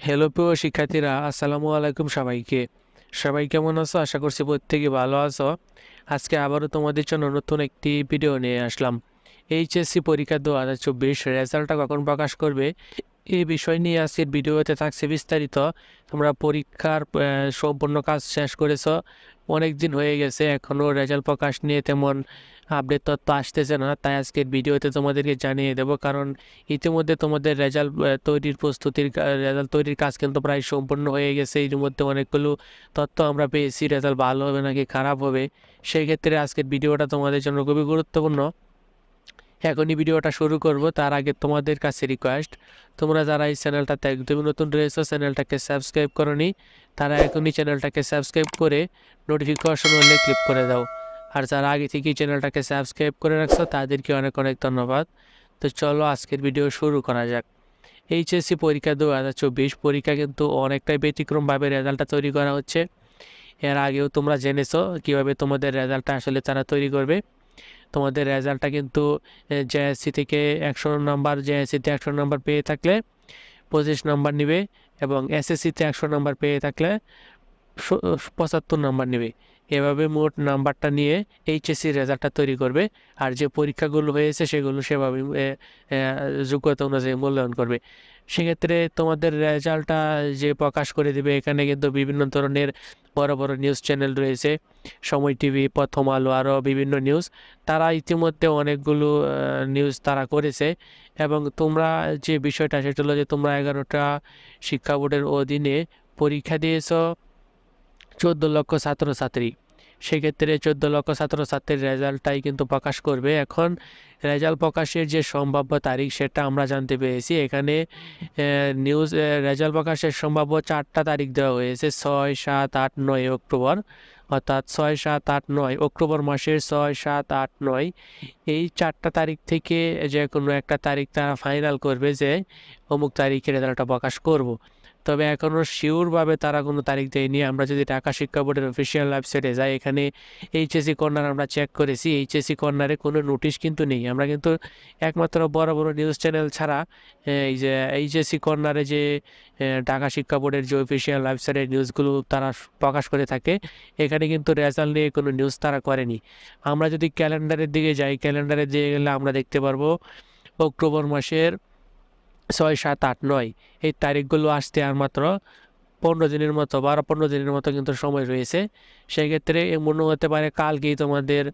Hello প্রিয় শিক্ষার্থীরা, আসসালামু আলাইকুম সবাইকে। সবাই কেমন আছো? আশা করছি প্রত্যেকে ভালো আছো। আজকে আবারও তোমাদের জন্য নতুন একটি ভিডিও নিয়ে আসলাম। এইচএসসি পরীক্ষা দু হাজার চব্বিশ রেজাল্টটা কখন প্রকাশ করবে? এই বিষয় নিয়ে আজকের ভিডিওতে থাকছে বিস্তারিত। তোমরা পরীক্ষার সম্পূর্ণ কাজ শেষ করেছ। অনেক দিন হয়ে গেছে, এখনও রেজাল্ট প্রকাশ নিয়ে তেমন আপডেট তথ্য আসতেছে না, তাই আজকের ভিডিওতে তোমাদেরকে জানিয়ে দেবো। কারণ ইতিমধ্যে তোমাদের রেজাল্ট তৈরির প্রস্তুতির রেজাল্ট তৈরির কাজ কিন্তু প্রায় সম্পূর্ণ হয়ে গেছে। এর মধ্যে অনেকগুলো তথ্য আমরা পেয়েছি রেজাল্ট ভালো হবে নাকি খারাপ হবে, সেই ক্ষেত্রে আজকের ভিডিওটা তোমাদের জন্য খুবই গুরুত্বপূর্ণ। এখনই ভিডিওটা শুরু করব। তার আগে তোমাদের কাছে রিকোয়েস্ট তোমরা যারা এই চ্যানেলটাতে একদমই নতুন রয়েছে, চ্যানেলটাকে সাবস্ক্রাইব করনি, তারা এখনই চ্যানেলটাকে সাবস্ক্রাইব করে নোটিফিকেশন হলে ক্লিক করে দাও। আর যারা আগে থেকেই চ্যানেলটাকে সাবস্ক্রাইব করে রাখছো, তাদেরকে অনেক অনেক ধন্যবাদ। তো চলো আজকের ভিডিও শুরু করা যাক। এইচএসসি পরীক্ষা দু হাজার চব্বিশ, পরীক্ষা কিন্তু অনেকটাই ব্যতিক্রমভাবে রেজাল্টটা তৈরি করা হচ্ছে। এর আগেও তোমরা জেনেছো কীভাবে তোমাদের রেজাল্টটা আসলে তারা তৈরি করবে। তোমাদের রেজাল্টটা কিন্তু জেএসসি থেকে একশো নাম্বার জেএসসিতে একশো নাম্বার পেয়ে থাকলে পঁচিশ নাম্বার নেবে এবং এসএসসিতে একশো নাম্বার পেয়ে থাকলে পঁচাত্তর নাম্বার নেবে। এভাবে মোট নাম্বারটা নিয়ে এইচএসসি রেজাল্টটা তৈরি করবে আর যে পরীক্ষাগুলো হয়েছে সেগুলো সেভাবে যোগ্যতা অনুযায়ী মূল্যায়ন করবে। সেক্ষেত্রে তোমাদের রেজাল্টটা যে প্রকাশ করে দেবে, এখানে কিন্তু বিভিন্ন ধরনের বড় বড় নিউজ চ্যানেল রয়েছে। সময় টিভি প্রথম আলো আরও বিভিন্ন নিউজ তারা ইতিমধ্যে অনেকগুলো নিউজ তারা করেছে এবং তোমরা যে বিষয়টা, সেটা হলো যে তোমরা এগারোটা শিক্ষা বোর্ডের অধীনে পরীক্ষা দিয়েছ, চোদ্দ লক্ষ ছাত্রছাত্রী। সেক্ষেত্রে চোদ্দ লক্ষ ছাত্রছাত্রীর রেজাল্টটাই কিন্তু প্রকাশ করবে। এখন রেজাল্ট প্রকাশের যে সম্ভাব্য তারিখ সেটা আমরা জানতে পেরেছি। এখানে নিউজ রেজাল্ট প্রকাশের সম্ভাব্য চারটা তারিখ দেওয়া হয়েছে। ছয়, সাত, আট, নয় অক্টোবর। অর্থাৎ ছয়, সাত, আট, নয় অক্টোবর মাসের ছয়, সাত, আট, নয়। এই চারটা তারিখ থেকে যে কোনো একটা তারিখ তারা ফাইনাল করবে যে অমুক তারিখে রেজাল্টটা প্রকাশ করব। তবে এখনও শিওরভাবে তারা কোনো তারিখ দেয়নি। আমরা যদি ঢাকা শিক্ষা বোর্ডের অফিসিয়াল ওয়েবসাইটে যাই, এখানে এইচএসি কর্নার আমরা চেক করেছি। এইচএসি কর্নারে কোনো নোটিশ কিন্তু নেই। আমরা কিন্তু একমাত্র বড় বড় নিউজ চ্যানেল ছাড়া এই যে এইচএসি কর্নারে যে ঢাকা শিক্ষা বোর্ডের যে অফিসিয়াল ওয়েবসাইটের নিউজগুলো তারা প্রকাশ করে থাকে, এখানে কিন্তু রেজাল্ট নিয়ে কোনো নিউজ তারা করেনি। আমরা যদি ক্যালেন্ডারের দিকে যাই ক্যালেন্ডারে দিয়ে গেলে আমরা দেখতে পারব, অক্টোবর মাসের ছয়, সাত, আট, নয়, এই তারিখগুলো আসতে আর মাত্র পনেরো দিনের মতো, বারো, পনেরো দিনের মতো কিন্তু সময় রয়েছে। সেক্ষেত্রে মনে হতে পারে কালকেই তোমাদের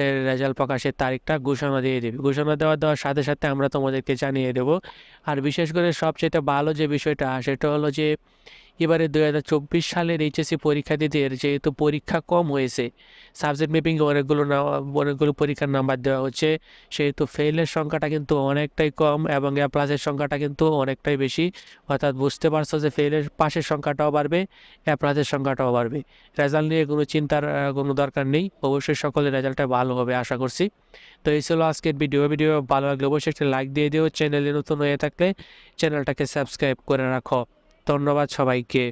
রেজাল্ট প্রকাশের তারিখটা ঘোষণা দিয়ে দেবে। ঘোষণা দেওয়া, দেওয়ার সাথে সাথে আমরা তোমাদেরকে জানিয়ে দেব। আর বিশেষ করে সবচেয়ে ভালো যে বিষয়টা, সেটা হলো যে এবারে দু হাজার চব্বিশ সালের এইচএসসি পরীক্ষার্থীদের যেহেতু পরীক্ষা কম হয়েছে সাবজেক্ট মেপিংয়ে অনেকগুলো অনেকগুলো পরীক্ষার নাম্বার দেওয়া হচ্ছে, সেহেতু ফেলের সংখ্যাটা কিন্তু অনেকটাই কম এবং এ প্লাসের সংখ্যাটা কিন্তু অনেকটাই বেশি। অর্থাৎ বুঝতে পারছ যে ফেলের পাশের সংখ্যাটাও বাড়বে এ প্লাসের সংখ্যাটাও বাড়বে। রেজাল্ট নিয়ে কোনো চিন্তার কোনো দরকার নেই, অবশ্যই সকলের রেজাল্টটা ভালো হবে, আশা করছি। তো এই ছিল আজকের ভিডিও ভিডিও ভালো লাগলে অবশ্যই একটা লাইক দিয়ে দিও চ্যানেলে নতুন হয়ে থাকলে চ্যানেলটাকে সাবস্ক্রাইব করে রাখো। ধন্যবাদ সবাইকে।